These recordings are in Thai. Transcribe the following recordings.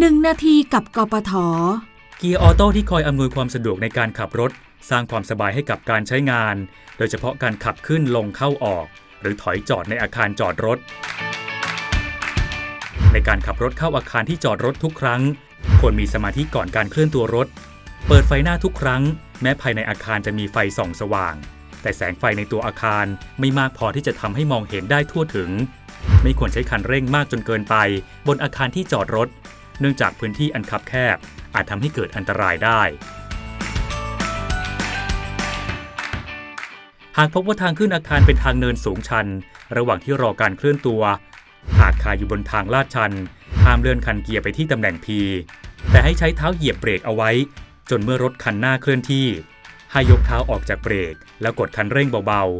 1นาทีกับกปท เกียร์ออโต้ที่คอยอำนวยความสะดวกในการขับรถ สร้างความสบายให้กับการใช้งาน โดยเฉพาะการขับขึ้นลงเข้าออก หรือถอยจอดในอาคารจอดรถ ในการขับรถเข้าอาคารที่จอดรถทุกครั้ง ควรมีสมาธิก่อนการเคลื่อนตัวรถ เปิดไฟหน้าทุกครั้ง แม้ภายในอาคารจะมีไฟส่องสว่าง แต่แสงไฟในตัวอาคารไม่มากพอที่จะทำให้มองเห็นได้ทั่วถึง ไม่ควรใช้คันเร่งมากจนเกินไป บนอาคารที่จอดรถ เนื่องจากพื้นที่อันคับแคบ อาจทำให้เกิดอันตรายได้ หากพบว่าทางขึ้นอาคารเป็นทางเนินสูงชัน ระหว่างที่รอการเคลื่อนตัว หากคาอยู่บนทางลาดชันห้ามเลื่อนคันเกียร์ไปที่ตำแหน่ง P แต่ให้ใช้เท้าเหยียบเบรกเอาไว้ จนเมื่อรถคันหน้าเคลื่อนที่ ให้ยกเท้าออกจากเบรก แล้วกดคันเร่งเบาๆ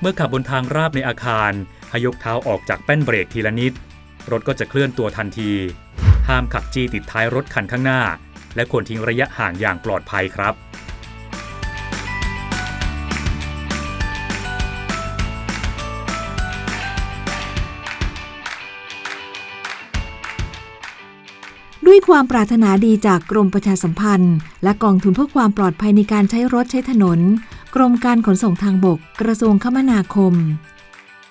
เมื่อขับบนทางราบในอาคาร ให้ยกเท้าออกจากแป้นเบรกทีละนิด รถก็จะเคลื่อนตัวทันที ห้ามขับจี้ติดท้ายรถคันข้างหน้า และควรทิ้งระยะห่างอย่างปลอดภัยครับด้วยความปรารถนาดีจากกรมประชาสัมพันธ์ และกองทุนเพื่อความปลอดภัยในการใช้รถใช้ถนน กรมการขนส่งทางบก กระทรวงคมนาคม